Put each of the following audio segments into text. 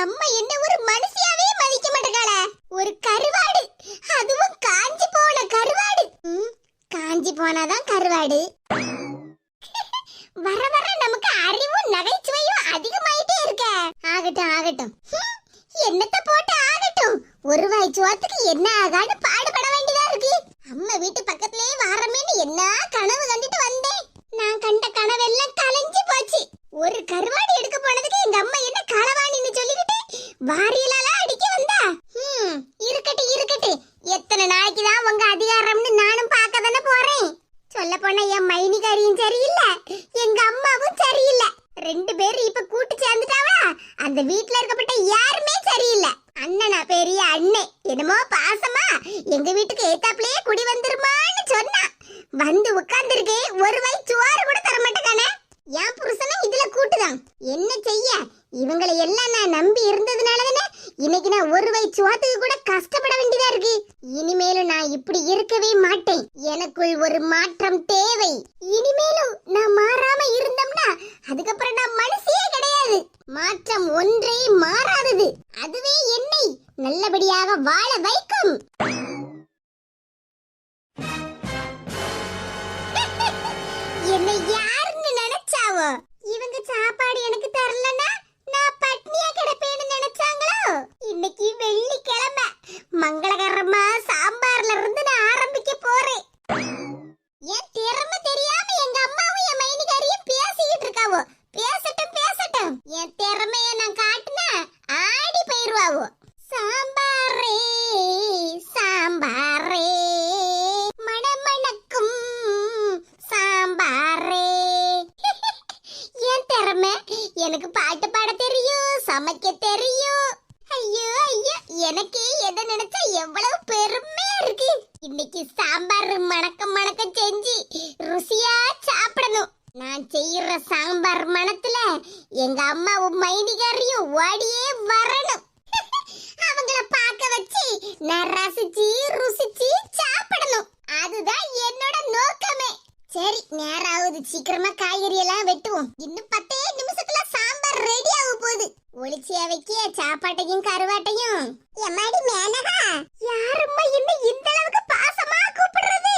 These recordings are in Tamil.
அம்மா என்ன ஒரு மனுஷ மதிக்க மாட்டேங்காள ஒரு கருவாடு அதுவும் காஞ்சி போன கருவாடு ம், காஞ்சி போனாதான் கருவாடு வர வர நமக்கு அறிவும் நகைச்சுவையும் அதிகமாயிட்டே இருக்க ஆகட்டும் ஆகட்டும் ஹம், என்னத்த போட்டு ஆகட்டும் ஒரு வாய் சோத்துக்கு என்ன ஆகான்னு பாடுபட வேண்டியதா இருக்கு அம்மா வீட்டு பக்கத்திலேயே வாரமேன்னு என்ன கனவு கண்டுட்டு வந்தேன் நான் கண்ட கனவெல்லாம் கலைஞ்சு போச்சு ஒரு கருவாடு எடுக்க போனதுக்கு எங்க அம்மா என்ன களவாணின்னு சொல்லிக்கிட்டு வாரியலாலாம் அடிக்க வந்தா ஹம், இருக்கட்டும் இருக்கட்டும் எத்தனை நாளைக்கு தான் உங்க அதிகாரம்னு நானும் பார்க்க தானே போறேன் சொல்ல போனா என் மைனிகாரியும் சரியில்லை எங்க அம்மாவும் சரியில்லை ரெண்டு பேரும் இப்ப கூட்டு சேர்ந்துட்டாவா அந்த வீட்ல இருக்கப்பட்ட யாருமே சரியில்லை. அண்ணனா பெரிய அண்ணன் என்னமோ பாசமா எங்க வீட்டுக்கு ஏத்தாப்லயே குடி வந்துருமான்னு சொன்னா. வந்து உட்கார்ந்துருக்கே ஒரு வாய் சோறு கூட தர மாட்டேங்கானே என் புருஷனும் இதுல கூட்டுதான். என்ன செய்ய? இவங்களை எல்லாம் நான் நம்பி இருந்ததுனால தானே இன்னைக்கு நான் ஒரு வயசு சோத்துக்கு கூட கஷ்டப்பட வேண்டியதா இருக்கு. இனிமேலும் நான் இப்படி இருக்கவே மாட்டேன். எனக்குள் ஒரு மாற்றம் தேவை. இனிமேலும் நான் மாறாம இருந்தோம்னா அதுக்கப்புறம் நான் மனசே மாற்றம் ஒன்றே மாறாதது. அதுவே என்னை நல்லபடியாக வாழ வைக்கும். என்னை யாருன்னு நினைச்சாவோ? இவங்க சாப்பாடு எனக்கு தரலன்னா நான் பட்னியா கிடப்பேன் நினைச்சாங்களோ இன்னைக்கு வெள்ளிக்கிழமை மங்களகரமா சாம்பார்ல இருந்து நான் ஆரம்பிக்க போறேன் என் திறமை தெரியாம எங்க அம்மாவும் என் மைனிகாரியும் பேசிக்கிட்டு இருக்காவோ பேசட்டும் பேசட்டும் என் திறமைய நான் காட்டுனா ஆடி போயிருவாவோ சாம்பாரே சாம்பாரே மணமணக்கும் சாம்பாரே என் திறமை எனக்கு பாட்டு பாட தெரியும் சமைக்க தெரியும். ஐயோ ஐயோ எனக்கு எதை நினைச்சா எவ்வளவு பெருமையா இருக்கு. இன்னைக்கு சாம்பார் மணக்க மணக்க செஞ்சு ருசியா சாப்பிடணும். நான் செய்யற சாம்பார் மணத்துல எங்க அம்மாவும் மைனிகாரியும் ஓடியே வரணும். அவங்கள பார்க்க வச்சு நான் ரசிச்சு ருசிச்சு சாப்பிடணும். அதுதான் என்னோட நோக்கமே. சரி நேரம் ஆகுது சீக்கிரமா காய்கறி எல்லாம் வெட்டுவோம். இன்னும் பத்தே நிமிஷத்துல சாம்பார் ரெடி ஆக போகுது ஒளிச்சியா வைக்க சாப்பாட்டையும் கருவாட்டையும் எம்மாடி மேனகா யாரும்மா என்ன இந்த அளவுக்கு பாசமா கூப்பிடுறது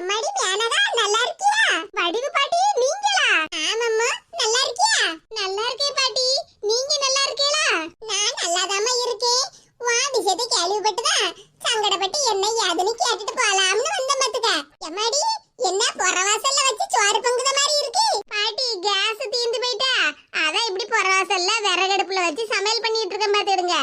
எம்மாடி மேனகா நல்லா இருக்கியா வடிவு பாட்டி நீங்களா ஆமாம்மா நல்லா இருக்கியா நல்லா இருக்கேன் பாட்டி நீங்க நல்லா இருக்கீங்களா நான் நல்லாதாம்மா இருக்கேன் வா விஷயத்தை கேள்விப்பட்டுதான் சங்கடப்பட்டு என்ன ஏதுன்னு கேட்டுட்டு போலாம்னு வந்த மத்துக்க எம்மாடி என்ன புறவாசல்ல வச்சு சோறு பொங்குத மாதிரி இருக்கு பாட்டி கேஸ் தீந்து போயிட்டா அதான் இப்படி புறவாசல்ல விறகடுப்புல வச்சு சமையல் பண்ணிட்டு இருக்கேன் பாத்துடுங்க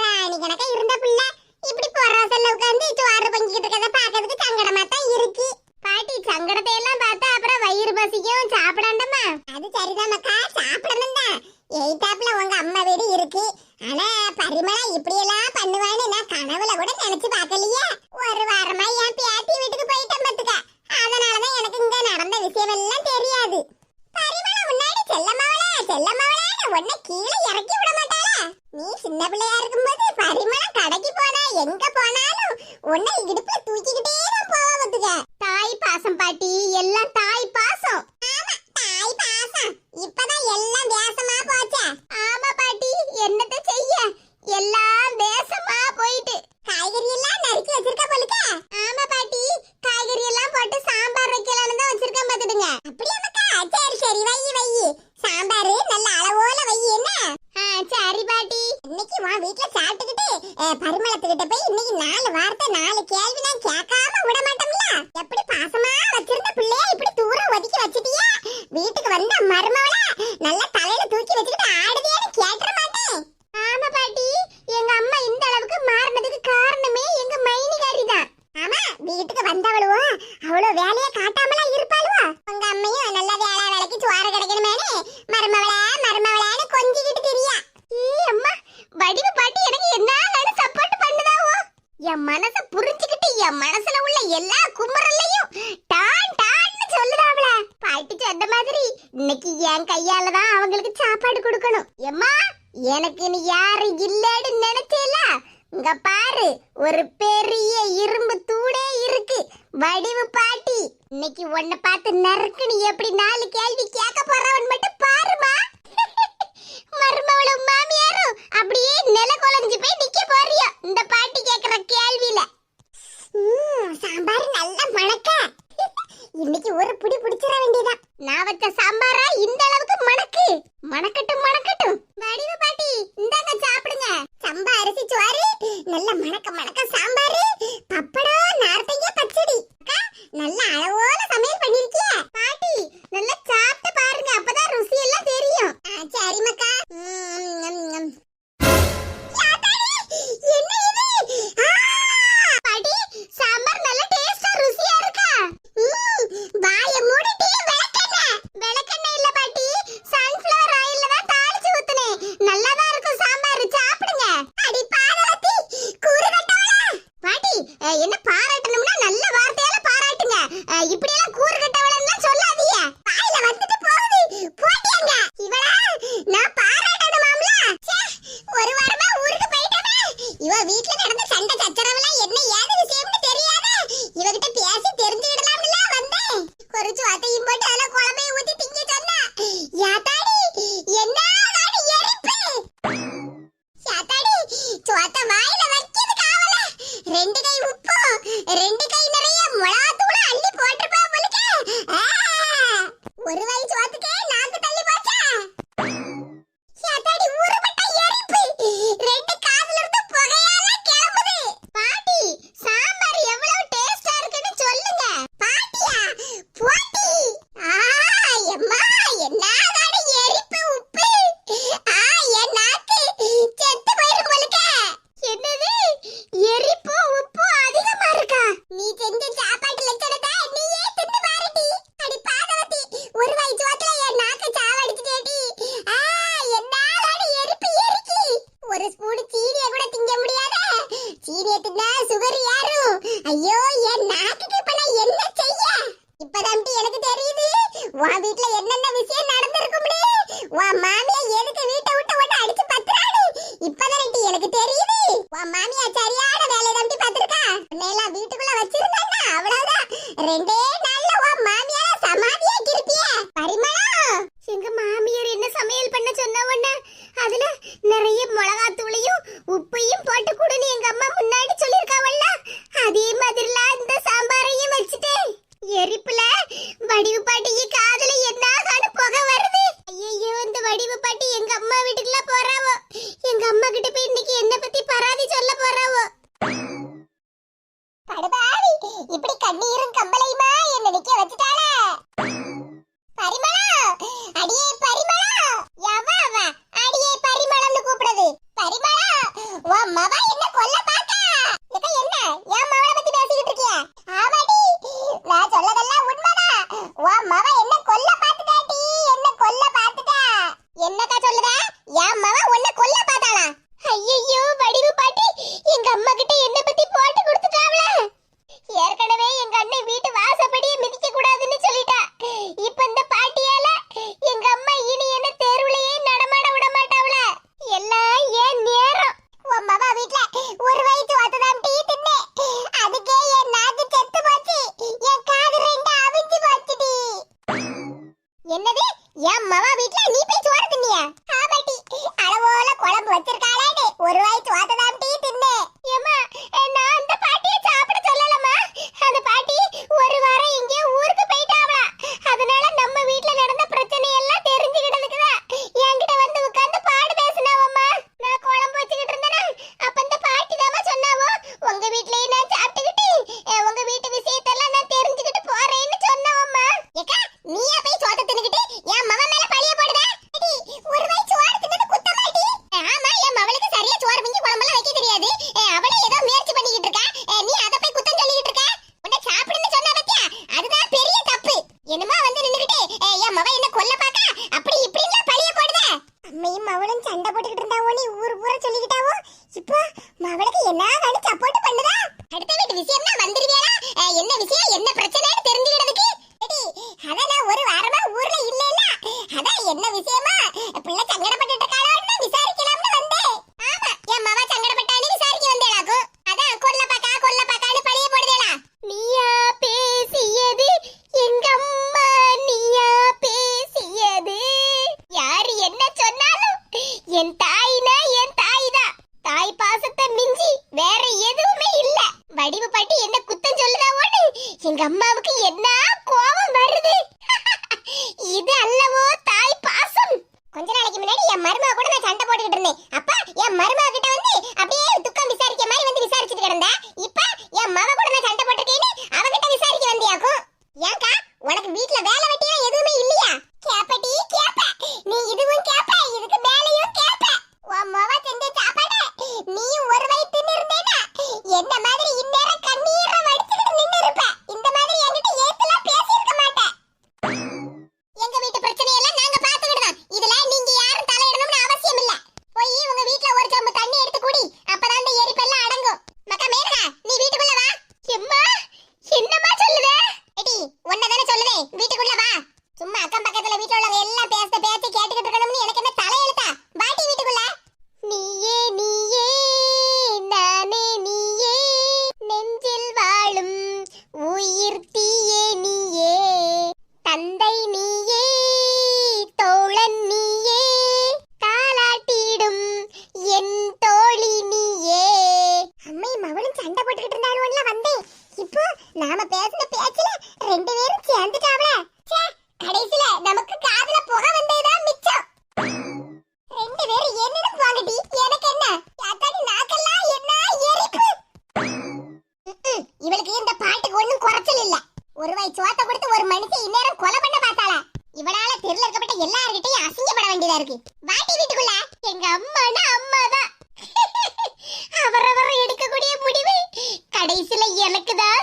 ராணி கணக்கா இருந்த புள்ள இப்படி புறவாசல்ல உட்கார்ந்து சோறு பொங்கிட்டு இருக்கத பாக்கிறதுக்கு சங்கடமா தான் இருக்கு பாட்டி சங்கடத்தை எல்லாம் பார்த்தா அப்புறம் வயிறு பசிக்கும் சாப்பிடாண்டமா அது சரிதான் மக்கா சாப்பிடணும் தான் எய்தாப்ல உங்க அம்மா வீடு இருக்கு ஆனா பரிமளா இப்படி எல்லாம் பண்ணுவான்னு நான் கனவுல கூட நினைச்சு பார்க்கலையே ஒரு வாரமா என் பேத்தி வீட்டுக்கு போயிட்டேன் பாத்துக்க அதனாலதான் எனக்கு இங்க நடந்த விஷயம் எல்லாம் தெரியாது பரிமளா முன்னாடி செல்லமாவளா செல்லமாவளான்னு உன்னை கீழே இறக்கி விட மாட்டாளா நீ சின்ன பிள்ளையா இருக்கும்போது பரிமளம் கடைக்கு போனா எங்க போனாலும் உன்னை இடுப்புல என் கையால தான் அவங்களுக்கு சாப்பாடு கொடுக்கணும். எம்மா எனக்கு நீ யாரு இல்லைன்னு நினைச்சேல? இங்க பாரு ஒரு பெரிய இரும்பு தூடே இருக்கு. வடிவு பாட்டி இன்னைக்கு உன்னை பார்த்து நறுக்கு நீ எப்படி நாலு கேள்வி கேட்க போறவன் மட்டும் பாருமா. மருமவளும் மாமியாரும் அப்படியே நில குலைஞ்சு போய் நிக்க போறியோ? இந்த பாட்டி கேக்குற கேள்வியில. சாம்பார் நல்லா மணக்க இன்னைக்கு ஒரு புடி பிடிச்சிட வேண்டியதான் நான் வச்ச சாம்பாரா? இந்த அளவுக்கு மணக்கு. மணக்கட்டும் மணக்கட்டும். வடிவு பாட்டி இந்தாங்க சாப்பிடுங்க. சம்பா அரிசி சோறு நல்ல மணக்க மணக்க சாம்பார். இப்படி எல்லாம் கூறு கட்டவளன்னு சொல்லாதீங்க. வாயில வந்துட்டு போகுது. போட்டியங்க இவளா நான் பாராட்டணுமாம்ல ஒரு வாரமா ஊருக்கு போயிட்டமே இவ வீட்ல நடந்த சண்டை சச்சரவுலாம் என்ன ஏது விஷயம்னு தெரியாத. இவகிட்ட பேசி தெரிஞ்சுக்கிடலாம்ல வந்தேன். கொஞ்சம் அத்தையும் போட்டு அதுல குழம்பைய ஊத்தி திங்க சொன்னா. யாத்தாடி என்ன எரிப்பு. யாத்தாடி சோத்த வாயில a subir. நீரும் கம்பல் என்னது என் மவ வீட்ல நீ போய் சோறு தின்னியா? ஆமாட்டி. அளவோல குழம்பு வச்சிருக்காளே ஒரு வாய் சோத்ததா கூட நான் சண்டை போட்டுக்கிட்டு இருந்தேன். அப்பா என் மருமக வயசுல நமக்கு காதுல புகை வந்ததுதான் மிச்சம். ரெண்டு பேரும் என்னன்னு போங்கடி எனக்கு என்ன? அத்தாடி நாக்கெல்லாம் என்ன எரிப்பு? இவளுக்கு இந்த பாட்டுக்கு ஒண்ணும் குறைச்சல் இல்ல. ஒரு வாய் சோத்த கொடுத்து ஒரு மனுஷன் இந்நேரம் கொலை பண்ண பார்த்தாளா? இவனால தெருல இருக்கப்பட்ட எல்லார்கிட்டையும் அசிங்கப்பட வேண்டியதா இருக்கு. வாட்டி வீட்டுக்குள்ள. எங்க அம்மானா அம்மாதான் அவரவரை எடுக்கக்கூடிய முடிவு கடைசியில எனக்குதான்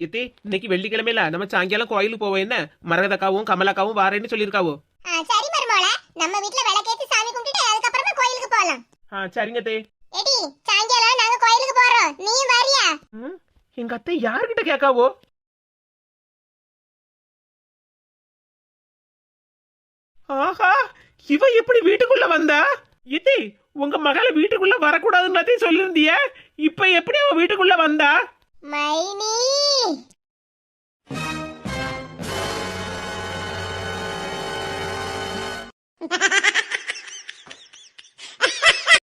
இத்தி இன்னைக்கு வெள்ளிக்கிழமையில நம்ம சாயங்காலம் கோயிலுக்கு போவோம் என்ன? மரகதக்காவும் கமலாக்காவும் வாரேன்னு சொல்லியிருக்காவோ? ஆ, சரி மருமோள நம்ம வீட்ல விளக்கேத்தி சாமி கும்பிட்டுட்டு அதுக்கப்புறமா கோயிலுக்கு போலாம். ஆ சரிங்க தே. எடி சாயங்காலம் நாங்க கோயிலுக்கு போறோம். நீ வரியா? எங்க அத்தை யார்கிட்ட கேட்காவோ? ஆஹா இவ எப்படி வீட்டுக்குள்ள வந்தா? இத்தி உங்க மகளை வீட்டுக்குள்ள வரக்கூடாதுன்னு சொல்லிருந்திய இப்ப எப்படி அவ வீட்டுக்குள்ள வந்தா? மைனி! Ha ha ha!